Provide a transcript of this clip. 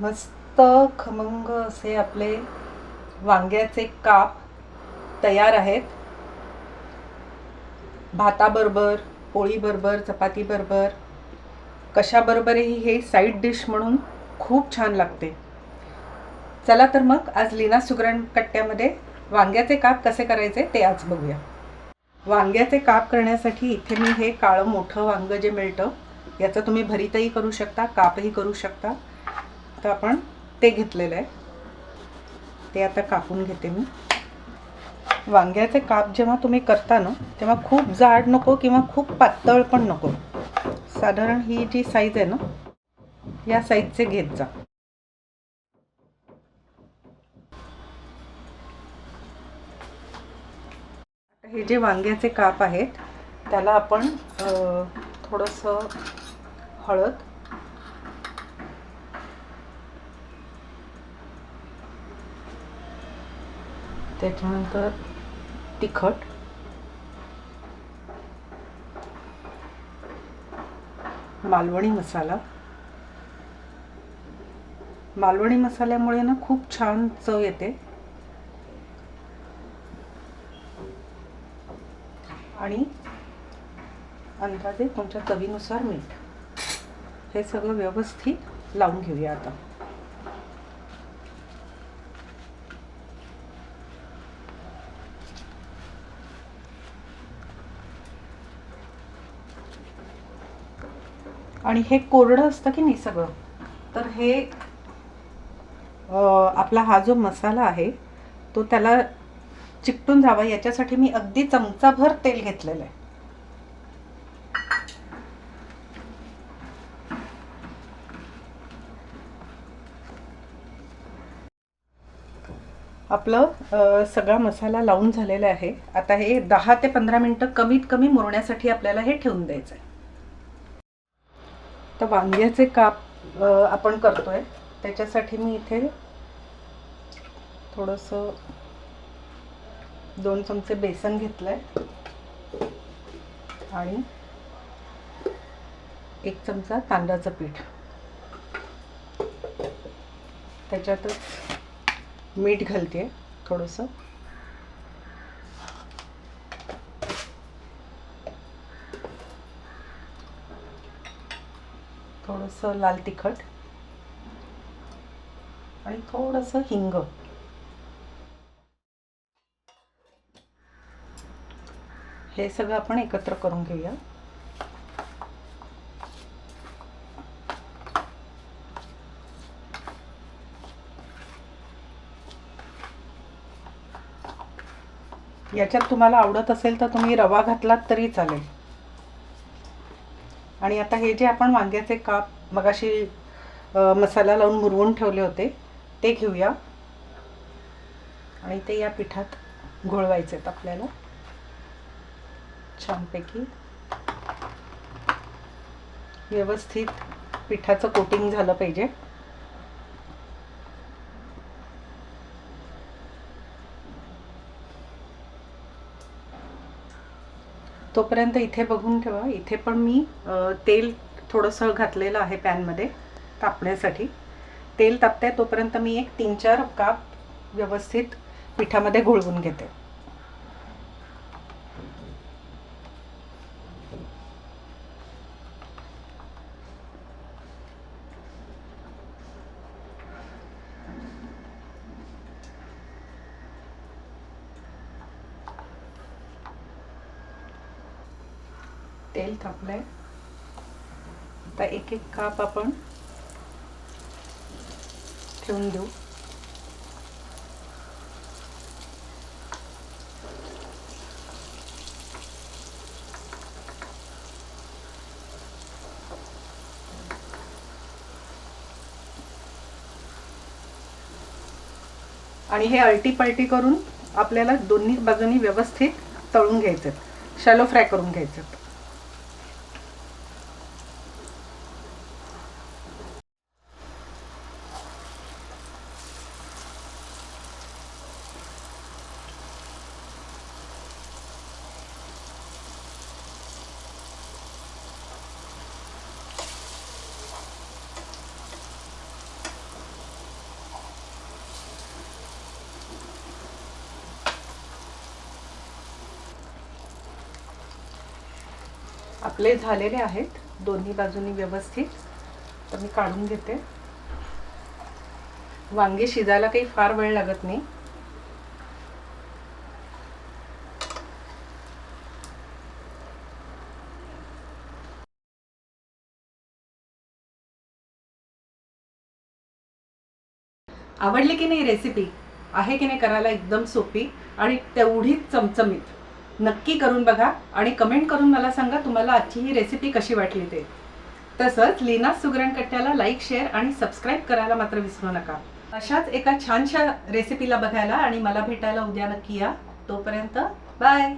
मस्त खमंग असे आपले वांग्याचे काप तयार आहेत. भाताबरोबर पोळीबरोबर चपातीबरोबर कशाबरोबरही हे साईड डिश म्हणून खूप छान लागते. चला तर मग आज लीना सुगरण कट्ट्यामध्ये वांग्याचे काप कसे करायचे ते आज बघूया. वांग्याचे काप करण्यासाठी इथे मी हे काळं मोठं वांगं जे मिळतं याचं तुम्ही भरीतही करू शकता कापही करू शकता. तर आपण ते घेतलेलं आहे. ते आता कापून घेते मी. वांग्याचे काप जेव्हा तुम्ही करता ना तेव्हा खूप जाड नको किंवा खूप पातळ पण नको. साधारण ही जी साईज आहे ना या साईजचे घेत जा. हे जे वांग्याचे काप आहेत त्याला आपण थोडंसं हळद त्याच्यानंतर तिखट. मालवणी मसाला. मालवणी मसाल्यामुळे ना खूप छान चव येते. आणि अंदाजे तुमच्या चवीनुसार मीठ. हे सगळं व्यवस्थित लावून घेऊया आता. आणि हे कोरडं असतं की नाही सगळं? तर हे आपला हा जो मसाला आहे तो त्याला चिकटून जावा. याच्यासाठी मी अगदी चमचाभर तेल घेतलेलं आहे. आपलं सगळा मसाला लावून झालेला आहे. आता हे दहा ते पंधरा मिनटं कमीत कमी मुरण्यासाठी आपल्याला हे ठेवून द्यायचं आहे तर वांग्याचे काप आपण आपण करतोय. त्याच्यासाठी मी इथे थोडंसं दोन चमचे बेसन घेतलं आहे आणि एक चमचा तांदळाचं पीठ. त्याच्यातच मीठ घालते थोडंसं. थोडंसं लाल तिखट आणि थोडंसं हिंग. हे सगळं आपण एकत्र करून घेऊया. याच्यात तुम्हाला आवडत असेल तर तुम्ही रवा घातलात तरी चालेल. आणि आता हे जे आपण वांग्याचे काप मगाशी मसाला लावून मुरवून ठेवले होते ते घेऊया. आणि ते या पिठात घोळवायचे आहेत आपल्याला. छानपैकी. व्यवस्थित पिठाचं कोटिंग झालं पाहिजे. तोपर्यंत इथे बघून ठेवा. इथे पण मी तेल थोडंसं घातलेलं आहे पॅनमध्ये तापण्यासाठी. तेल तापते तोपर्यंत मी एक तीन चार काप व्यवस्थित पिठामध्ये घोळवून घेते. तेल तापलंय आता एक एक काप आपण ठेवून देऊ. आणि हे अल्टी पलटी करून आपल्याला दोन्ही बाजूनी व्यवस्थित तळून घ्यायचं शॅलो फ्राय करून घ्यायचं आपले झालेले आहेत. दोन्ही बाजूनी व्यवस्थित. तर मी काढून घेते. वांगे शिजायला काही फार वेळ लागत नाही. आवडली की नाही रेसिपी आहे की नाही करायला एकदम सोपी आणि तेवढीच चमचमीत? नक्की करून बघा आणि कमेंट करून मला सांगा तुम्हाला आजची ही रेसिपी कशी वाटली ते. तसंच लीना सुगरण कट्ट्याला लाईक शेअर आणि सबस्क्राईब करायला मात्र विसरू नका. अशाच एका छानशा रेसिपीला बघायला आणि मला भेटायला उद्या नक्की या. तोपर्यंत बाय